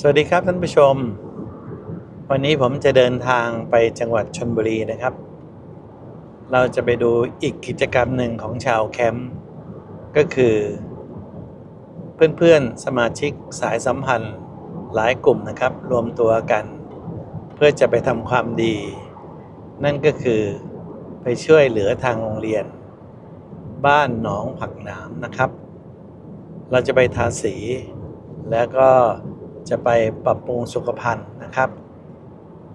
สวัสดีครับท่านผู้ชม วันนี้ผมจะเดินทางไปจังหวัดชนบุรีนะครับ เราจะไปดูอีกกิจกรรมหนึ่งของชาวแคมป์ก็คือ เพื่อนๆสมาชิกสายสัมพันธ์หลายกลุ่มนะครับ รวมตัวกัน เพื่อจะไปทำความดี นั่นก็คือไปช่วยเหลือทางโรงเรียน บ้านหนองผักหนามนะครับ เราจะไปทาสีแล้วก็ จะไปปรับปรุงสุขภัณฑ์นะครับ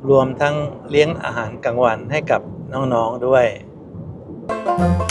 รวมทั้งเลี้ยงอาหารกลางวันให้กับน้อง ๆ ด้วยสวั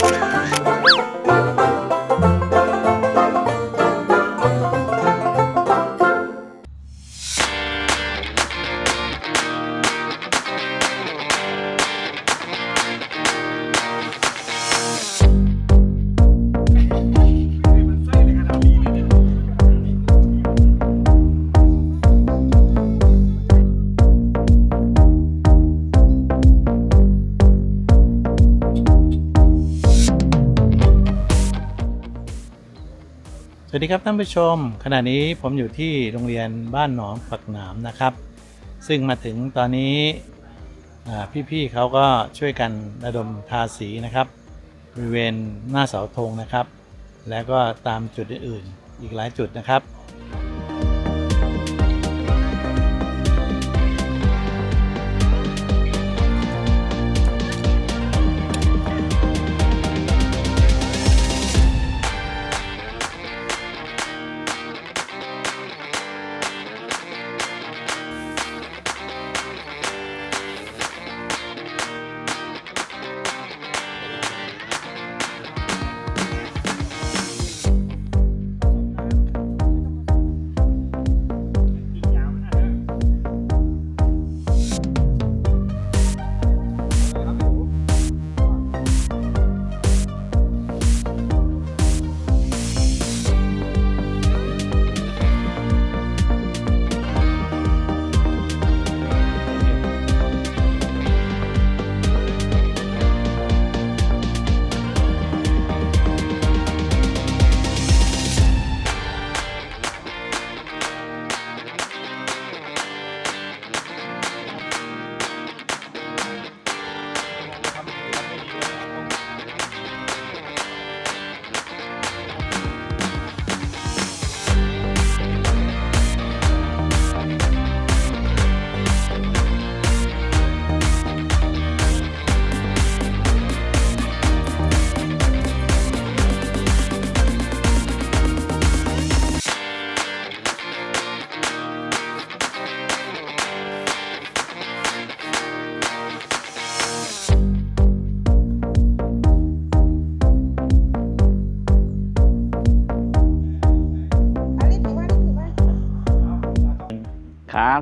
ครับท่านผู้ชม ขณะนี้ผมอยู่ที่โรงเรียนบ้านหนองปักหนามนะครับ ซึ่งมาถึงตอนนี้พี่ๆเขาก็ช่วยกันระดมทาสีนะครับบริเวณหน้าเสาธงนะครับ แล้วก็ตามจุดอื่นๆอีกหลายจุดนะครับ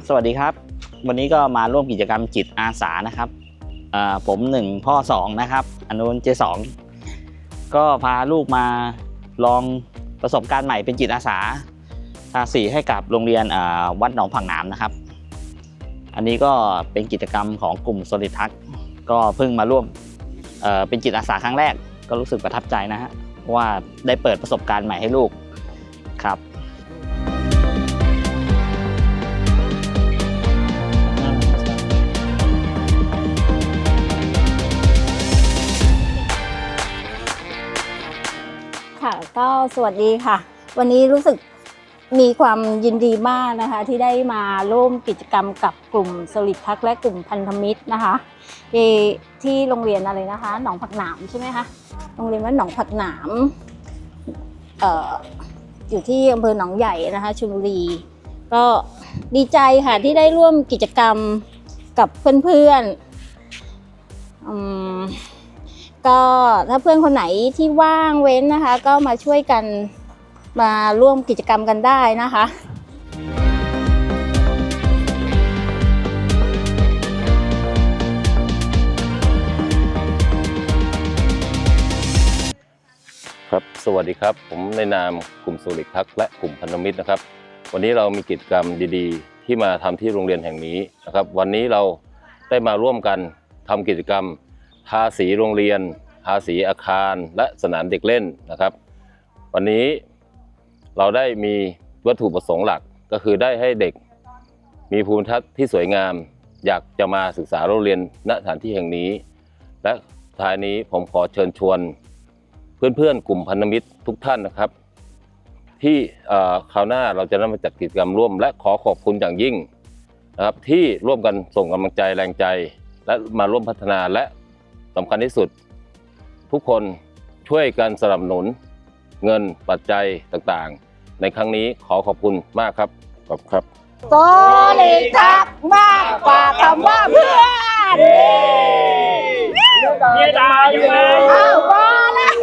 สวัสดีครับ วันนี้ก็มาร่วมกิจกรรมจิตอาสานะครับผมหนึ่งพ่อสองนะครับอนุนเจสองก็พาลูกมาลองประสบการณ์ใหม่เป็นจิตอาสาทาสีให้กับโรงเรียนวัดหนองผักหนามนะครับ อันนี้ก็เป็นกิจกรรมของกลุ่มโซลิทักก็เพิ่งมาร่วมเเป็นจิตอาสาครั้งแรก ก็รู้สึกประทับใจนะฮะว่าได้เปิดประสบการณ์ใหม่ให้ลูกครับ ก็สวัสดีค่ะ วันนี้รู้สึกมีความยินดีมากนะคะ ที่ได้มาร่วมกิจกรรมกับกลุ่มสลิดทักและกลุ่มพันธมิตรนะคะที่โรงเรียนอะไรนะคะ หนองผักหนามใช่ไหมคะโรงเรียนว่าหนองผักหนามอออยู่ที่อำเภอหนองใหญ่นะคะชลบุรี ก็ดีใจค่ะที่ได้ร่วมกิจกรรมกับเพื่อนๆ ก็ถ้าเพื่อนคนไหนที่ว่างเว้นนะคะ ก็มาช่วยกันมาร่วมกิจกรรมกันได้นะคะครับสวัสดีครับ ผมในนามกลุ่มสุริทักและกลุ่มพันธมิตรนะครับ วันนี้เรามีกิจกรรมดีๆ ที่มาทำที่โรงเรียนแห่งนี้นะครับ วันนี้เราได้มาร่วมกันทำกิจกรรม ทาสีโรงเรียน ทาสีอาคารและสนามเด็กเล่นนะครับ วันนี้เราได้มีวัตถุประสงค์หลักก็คือได้ให้เด็กมีภูมิทัศน์ที่สวยงาม อยากจะมาศึกษาโรงเรียนณสถานที่แห่งนี้ และท้ายนี้ผมขอเชิญชวน เพื่อนๆ กลุ่มพันธมิตรทุกท่านนะครับ ที่คราวหน้าเราจะนำมาจัดกิจกรรมร่วม และขอขอบคุณอย่างยิ่งนะครับที่ร่วมกันส่งกำลังใจแรงใจ และมาร่วมพัฒนาและ สำคัญที่สุด ทุกคนช่วยกันสนับสนุนเงินปัจจัยต่างๆ ในครั้งนี้ขอขอบคุณมากครับขอบคุณครับโซลิทักมากกว่าคำว่าเพื่อนเมียดาอยู่ไหมอ้าวมาแล้ว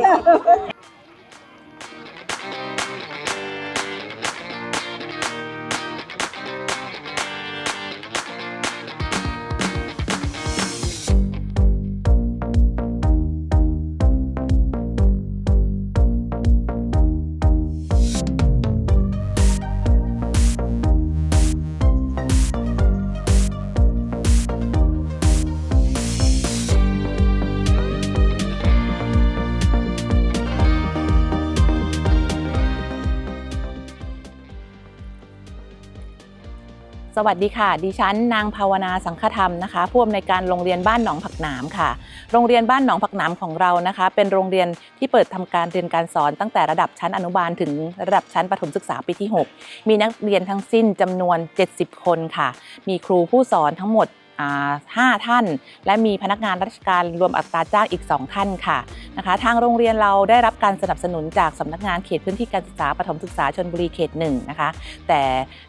สวัสดีค่ะ ดิฉันนางภาวนาสังฆธรรมนะคะผู้อำนวยการโรงเรียนบ้านหนองผักหนามค่ะ โรงเรียนบ้านหนองผักหนามของเรานะคะ เป็นโรงเรียนที่เปิดทำการเรียนการสอนตั้งแต่ระดับชั้นอนุบาลถึงระดับชั้นประถมศึกษาปีที่ 6 มีนักเรียนทั้งสิ้นจำนวน 70 คนค่ะ มีครูผู้สอนทั้งหมด อ่าห้าท่าน และมีพนักงานราชการรวมอัตราจ้างอีก 2 ท่านค่ะนะคะ ทางโรงเรียนเราได้รับการสนับสนุนจากสำนักงานเขตพื้นที่การศึกษาประถมศึกษาชนบุรีเขตหนึ่งนะคะ แต่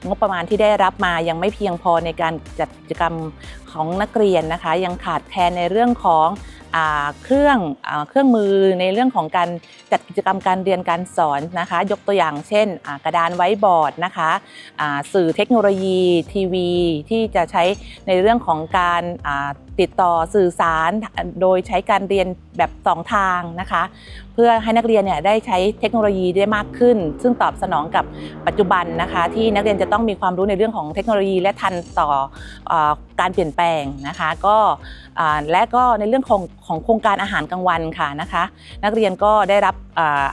งบประมาณที่ได้รับมายังไม่เพียงพอในการจัดกิจกรรมของนักเรียนนะคะ ยังขาดแคลนในเรื่องของ เครื่องอเครื่องมือในเรื่องของการจัดกิจกรรมการเรียนการสอนนะคะ ยกตัวอย่างเช่น กระดานไว้บอร์ดนะคะสื่อเทคโนโลยีทีวี ที่จะใช้ในเรื่องของการ ติดต่อสื่อสารโดยใช้การเรียนแบบสองทางนะคะ เพื่อให้นักเรียนเนี่ยได้ใช้เทคโนโลยีได้มากขึ้น ซึ่งตอบสนองกับปัจจุบันนะคะ ที่นักเรียนจะต้องมีความรู้ในเรื่องของเทคโนโลยี และทันต่ออการเปลี่ยนแปลงนะคะก็และก็ในเรื่องของของโครงการอาหารกลางวันค่ะนะคะ นักเรียนก็ได้รับ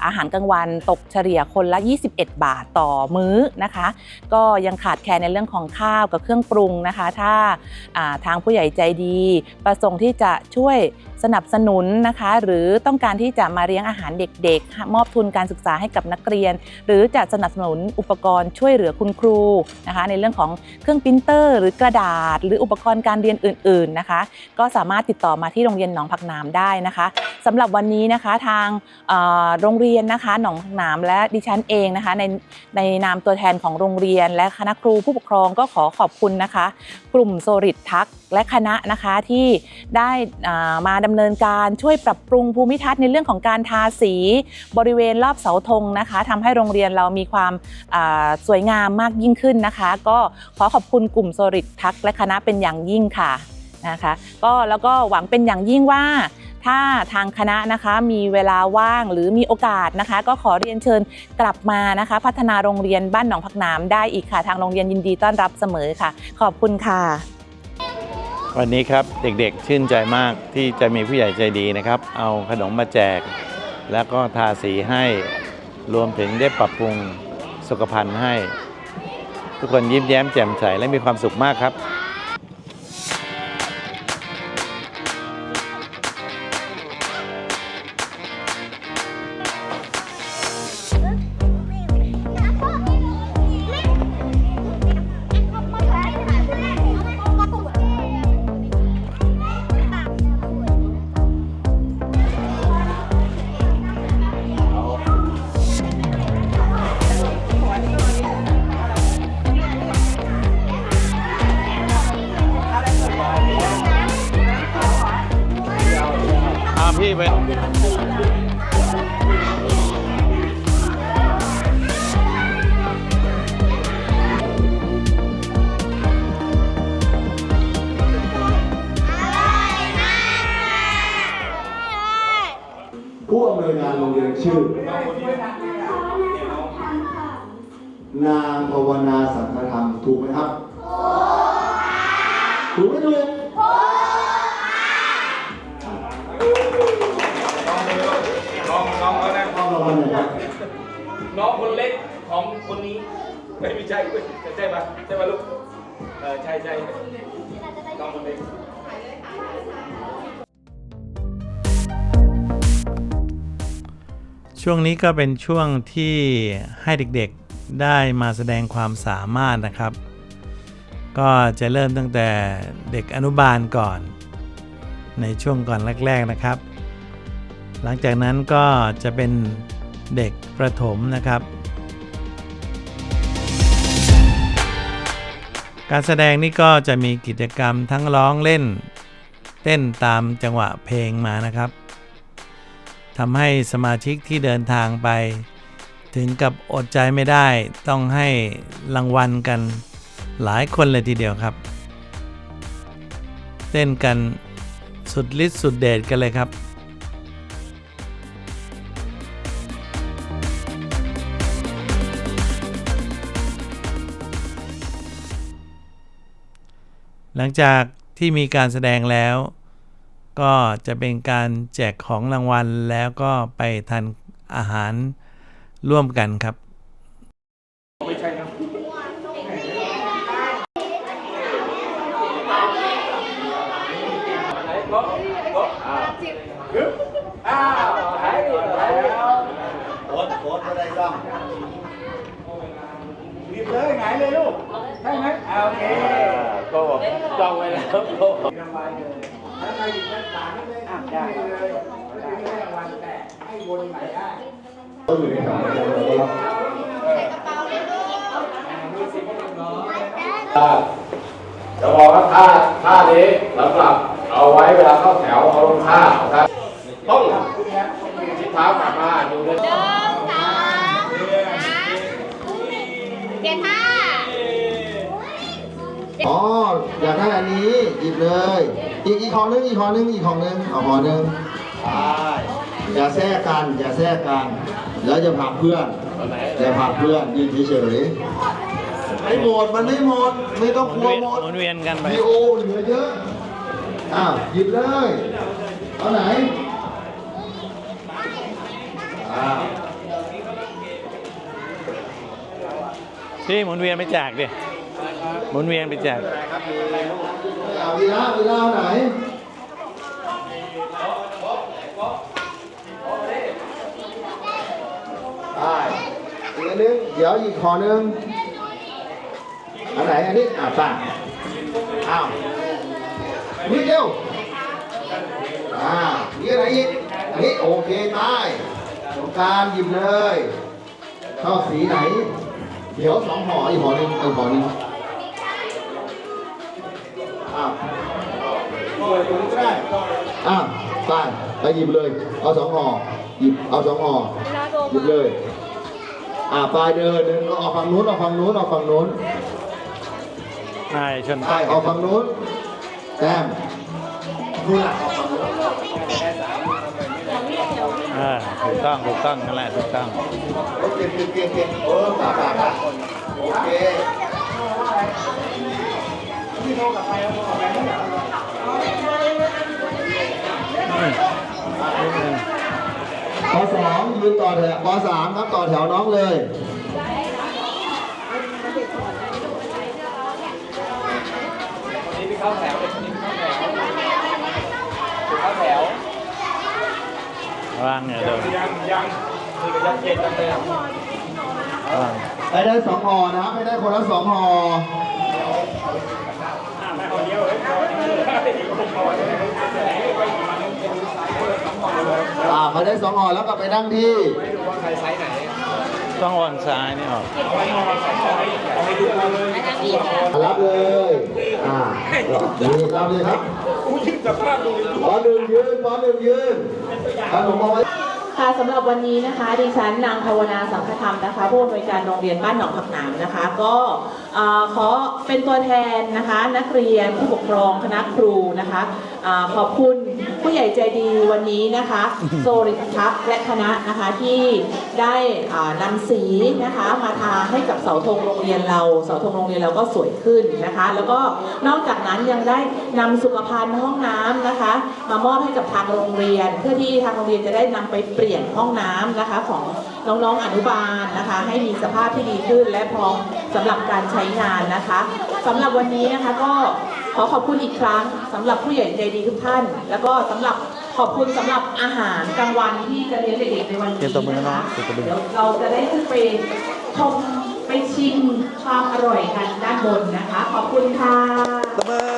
อาหารกลางวันตกเฉลี่ยคนละ 21 บาทต่อมื้อนะคะ ก็ยังขาดแคลนในเรื่องของข้าวกับเครื่องปรุงนะคะ ถ้าทางผู้ใหญ่ใจดีประสงค์ที่จะช่วยสนับสนุนนะคะ หรือต้องการที่จะมาเลี้ยงอาหารเด็กๆ มอบทุนการศึกษาให้กับนักเรียน หรือจะสนับสนุนอุปกรณ์ช่วยเหลือคุณครูนะคะ ในเรื่องของเครื่องปรินเตอร์ หรือกระดาษ หรืออุปกรณ์การเรียนอื่น ๆนะคะ ก็สามารถติดต่อมาที่โรงเรียนหนองผักน้ำได้นะคะสำหรับวันนี้นะคะทางโรงเรียนนะคะหนองผักน้ำและดิฉันเองนะคะในในนามตัวแทนของโรงเรียน และคณะครูผู้ปกครองก็ขอขอบคุณนะคะ กลุ่มโซริดทักและคณะนะคะที่ได้มาดำเนินการช่วยปรับปรุงภูมิทัศน์ในเรื่องของการทาสีบริเวณรอบเสาธงนะคะทำให้โรงเรียนเรามีความสวยงามมากยิ่งขึ้นนะคะ ก็ขอขอบคุณกลุ่มโซริดทักและคณะเป็นอย่างยิ่งค่ะนะคะก็แล้วก็หวังเป็นอย่างยิ่งว่าถ้าทางคณะนะคะมีเวลาว่างหรือมีโอกาสนะคะ ก็ขอเรียนเชิญกลับมานะคะ พัฒนาโรงเรียนบ้านหนองผักน้ำได้อีกค่ะ ทางโรงเรียนยินดีต้อนรับเสมอค่ะ ขอบคุณค่ะ วันนี้ครับเด็กๆชื่นใจมากที่จะมีผู้ใหญ่ใจดีนะครับ เอาขนมมาแจก แล้วก็ทาสีให้รวมถึงได้ปรับปรุงสุขภัณฑ์ให้ ทุกคนยิ้มแย้มแจ่มใสและมีความสุขมากครับ อำนวยการโรงเรียนชื่อ นางภาวนาสังฆธรรมถูกไหมครับ ถูกไหมถูกน้องน้องเขาได้รางวัลหน่อยครับน้องคนเล็กของคนนี้ไม่มีใช่ใช่ปะใช่ปะลูกช่ ช่วงนี้ก็เป็นช่วงที่ให้เด็กๆได้มาแสดงความสามารถนะครับ ก็จะเริ่มตั้งแต่เด็กอนุบาลก่อน ในช่วงก่อนแรก ๆนะครับ หลังจากนั้นก็จะเป็นเด็กประถมนะครับ การแสดงนี่ก็จะมีกิจกรรมทั้งร้องเล่น เต้นตามจังหวะเพลงมานะครับ ทำให้สมาชิกที่เดินทางไป ถึงกับอดใจไม่ได้ต้องให้รางวัลกันหลายคนเลยทีเดียวครับ เต้นกันสุดฤทธิ์สุดเดชกันเลยครับหลังจากที่มีการแสดงแล้ว ก็จะเป็นการแจกของรางวัลแล้วก็ไปทานอาหารร่วมกันครับโค้ดโค้ดไม่ได้ซ่อมรีบเลยหงายเลยลูกได้ไหมอ่าโอเค ก็จองไว้แล้ว มีรางวัลเลยถ้าใครหยิบด้านขวานี่เลยอะได้เลยไม่ได้รางวัลแต่ให้วนไหนได้ต้อยู่ในแถวเดียวเราก็รับจะบอกว่าท่าท่านี้สำหรับเอาไว้เวลาเข้าแถวเอาลงท่าครับต้องทิศเท้ากลับมาดูเลยหนึ่งสองสามเจ็ดห้าอ๋ออยากได้อันนี้หยิบเลย อีกอีกของนึงอีกของนึงอีกของนึงเอาของนึงใช่อย่าแทรกกันอย่าแทรกกัน แล้วจะผลักเพื่อนอย่าผลักเพื่อนยืนเฉยๆไม่หมดมันไม่หมดไม่ต้องกลัวหมดหมุนเวียนกันไปมีโอเหลือเยอะอ้าวหยิบเลยเอาไหนอ้าวพี่หมุนเวียนไปแจกดิหมุนเวียนไปแจกเอาวีระวีระเอาไหนได้อีกนึงเดี๋ยวอีกขอนึงอันไหนอันนี้อะตั้งอ้าวนี่เดียวอ่านี่อะไรอีกอันนี้โอเคตายสงการหยิบเลยชอบสีไหน เดี๋ยวสองห่ออีกห่อหนึงอีกห่อหนึง อ้าวอ้าวไปไปหยิบเลย เอาสองห่อหยิบเอาสองห่อหยิบเลย อ่าไปเดินเดินออกฝั่งนู้นออกฝั่งนู้นออกฝั่งนู้นนายชนไปออกฝั่งนู้นแต้มนี่แหละอ่าถูกต้องถูกต้องนั่นแหละถูกต้องโอเคเก่งเก่งเก่งเออตาตาตาโอเค ปสองยืนต่อแถวปสามครับต่อแถวน้องเลยวางเนี่ยเดินยังยังคือจะเจ็ดจังเลยวางให้ได้สองห่อนะครับให้ได้คนละสองห่อ อ่ามาได้สองห่อแล้วกลับไปนั่งที่ต้องโอนซ้ายนี่ออกรับเลย อ่านี่รับเลยครับปอหนึ่งยืนปอหนึ่งยืนขนมเอาไว้ค่ะสำหรับวันนี้นะคะดิฉันนางภาวนาสังฆธรรมนะคะผู้อำนวยการโรงเรียนบ้านหนองผักหนามนะคะ ก็เอ่อ ขอเป็นตัวแทนนะคะนักเรียนผู้ปกครองคณะครูนะคะอขอบคุณผู้ใหญ่ใจดีวันนี้นะคะโซริทัศน์และคณะนะคะที่ได้นำสีนะคะมาทาให้กับเสาธงโรงเรียนเราเสาธงโรงเรียนเราก็สวยขึ้นนะคะ แล้วก็นอกจากนั้นยังได้นำสุขภัณฑ์ห้องน้ำนะคะ มามอบให้กับทางโรงเรียน เพื่อที่ทางโรงเรียนจะได้นำไปเปลี่ยนห้องน้ำนะคะของน้องๆอนุบาลนะคะ ให้มีสภาพที่ดีขึ้นและพร้อมสำหรับการใช้งานนะคะสำหรับวันนี้นะคะก็ขอขอบคุณอีกครั้งสำหรับผู้ใหญ่ใจดีทุกท่าน แล้วก็สำหรับขอบคุณสำหรับอาหารกลางวันที่จะเลี้ยงเด็กๆในวันนี้เตรียมตัวมือนะนะคะเตรียมตัวมือเดี๋ยวเราจะได้ขึ้นไปชมไปชิมความอร่อยกันด้านบนนะคะ ขอบคุณค่ะ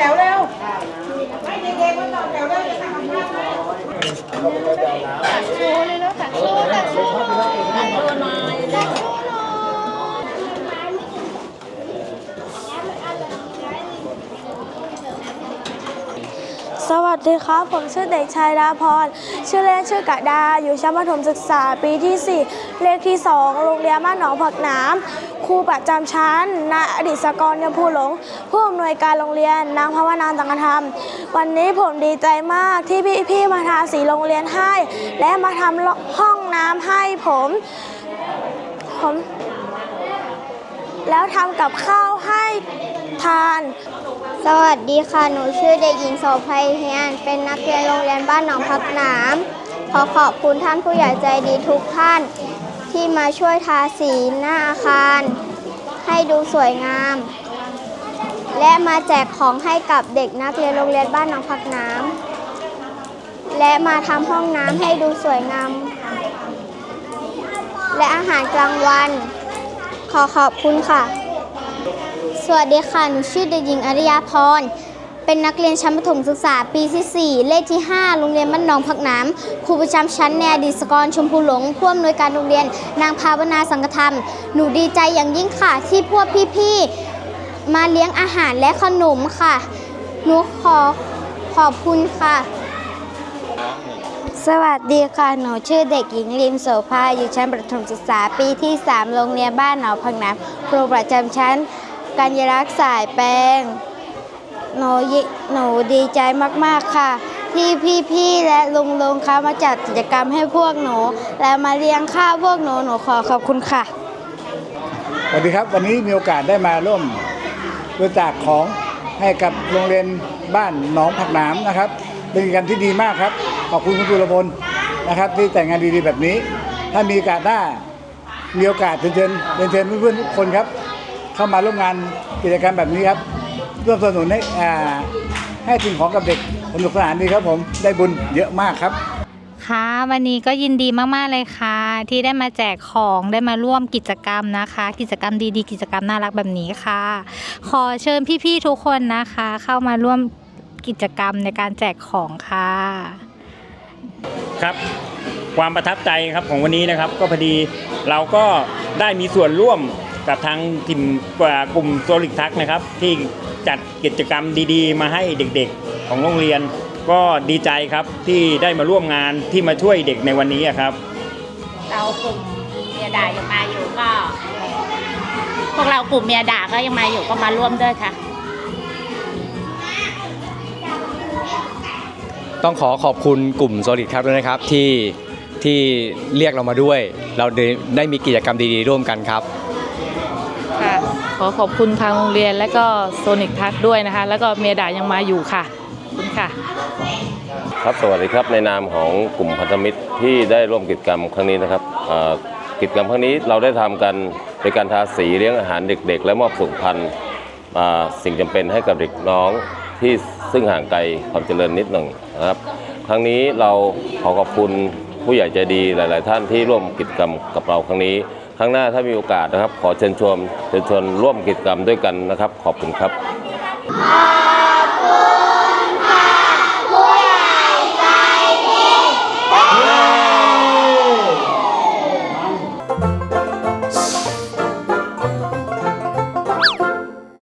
ถวเร็วไม่เด็กๆมาต่อแถวเร็วจะทำข้าวได้สวัสดีครับ ผมชื่อเด็กชายดาพร ชื่อเล่นชื่อกะดา อยู่ชั้นประถมศึกษาปีที่ 4 เลขที่ 2 โรงเรียนบ้านหนองผักนาม ครูประจำชั้นนายอดิศกรยมพูหลง ผู้อำนวยการโรงเรียนนางภาวนาสังฆธรรม วันนี้ผมดีใจมากที่พี่ๆมาทาสีโรงเรียนให้ และมาทำห้องน้ำให้ผมผม แล้วทำกับข้าวให้ทาน สวัสดีค่ะ หนูชื่อเด็กหญิงโสภัยเฮียน เป็นนักเรียนโรงเรียนบ้านหนองพักหนามขอขอบคุณท่านผู้ใหญ่ใจดีทุกท่าน ที่มาช่วยทาสีหน้าอาคาร ให้ดูสวยงาม และมาแจกของให้กับเด็กนักเรียนโรงเรียนบ้านหนองพักนามและมาทำห้องน้ำให้ดูสวยงาม และอาหารกลางวัน ขอขอบคุณค่ะ สวัสดีค่ะ หนูชื่อเด็กหญิงอริยาพร เป็นนักเรียนชั้นประถมศึกษาปีที่ 4 เลขที่ 5 โรงเรียนบ้านหนองผักน้ำครูประจำชั้นแนอดิศกรชมพูหลงผู้อำนวยการโรงเรียน นางภาวนาสังฆธรรม หนูดีใจอย่างยิ่งค่ะ ที่พวกพี่ๆ มาเลี้ยงอาหารและขนมค่ะ หนูขอขอบคุณค่ะ สวัสดีค่ะ หนูชื่อเด็กหญิงริมโสภา อยู่ชั้นประถมศึกษาปีที่ 3 โรงเรียนบ้านหนองผักน้ำครูประจำชั้นกัญญรักษ์สายแปลง หนูหนูดีใจมากๆค่ะ ที่พี่ๆและลุงๆคะมาจัดกิจกรรมให้พวกหนู และมาเลี้ยงข้าวพวกหนูหนูขอขอบคุณค่ะสวัสดีครับวันนี้มีโอกาสได้มาร่วมบริจาคของให้กับโรงเรียนบ้านหนองผักหนามนะครับ เป็นกิจกรรมที่ดีมากครับ ขอบคุณคุณสุรพลนะครับ ที่แต่งงานดีๆแบบนี้ ถ้ามีโอกาสหน้ามีโอกาสเรียนเชิญเชิญเพื่อนๆทุกคนครับ เข้ามาร่วมงานกิจกรรมแบบนี้ครับ ร่วมสนับสนุนให้อ่าให้สิ่งของกับเด็กสนุกสนานดีครับผมได้บุญเยอะมากครับ ค่ะวันนี้ก็ยินดีมาก ๆ เลยค่ะ ที่ได้มาแจกของได้มาร่วมกิจกรรมนะคะ กิจกรรมดีๆ กิจกรรมน่ารักแบบนี้ค่ะ ขอเชิญพี่ ๆ ทุกคนนะคะ เข้ามาร่วมกิจกรรมในการแจกของค่ะ ครับ ความประทับใจครับของวันนี้นะครับ ก็พอดีเราก็ได้มีส่วนร่วมกับทางทีมกลุ่มโซลิกทักนะครับ ที่ จัดกิจกรรมดีๆ มาให้เด็กๆของโรงเรียน ก็ดีใจครับที่ได้มาร่วมงานที่มาช่วยเด็กในวันนี้อะครับ เรากลุ่มเมียด่ายังมาอยู่ก็ พวกเรากลุ่มเมียด่าก็ยังมาอยู่ก็มาร่วมด้วยค่ะ ต้องขอขอบคุณกลุ่มโซลิดครับด้วยนะครับที่ที่เรียกเรามาด้วย เราได้ได้มีกิจกรรมดีๆ ร่วมกันครับ ค่ะ ขอขอบคุณทางโรงเรียนและก็โซนิกทัศด้วยนะคะ แล้วก็เมดายังมาอยู่ค่ะคุณค่ะ ครับสวัสดีครับในนามของกลุ่มพันธมิตรที่ได้ร่วมกิจกรรมครั้งนี้นะครับกิจกรรมครั้งนี้เราได้ทำกันโดยการทาสีเลี้ยงอาหารเด็ก ๆ และมอบสุขภัณฑ์สิ่งจำเป็นให้กับเด็กน้องที่ซึ่งห่างไกลความเจริญนิดหนึ่งนะครับครั้งนี้เราขอขอบคุณผู้ใหญ่ใจดีหลาย ๆ ท่านที่ร่วมกิจกรรมกับเราครั้งนี้ ครั้งหน้าถ้ามีโอกาสนะครับ ขอเชิญชวนเชิญชวนร่วมกิจกรรมด้วยกันนะครับ ขอบคุณครับ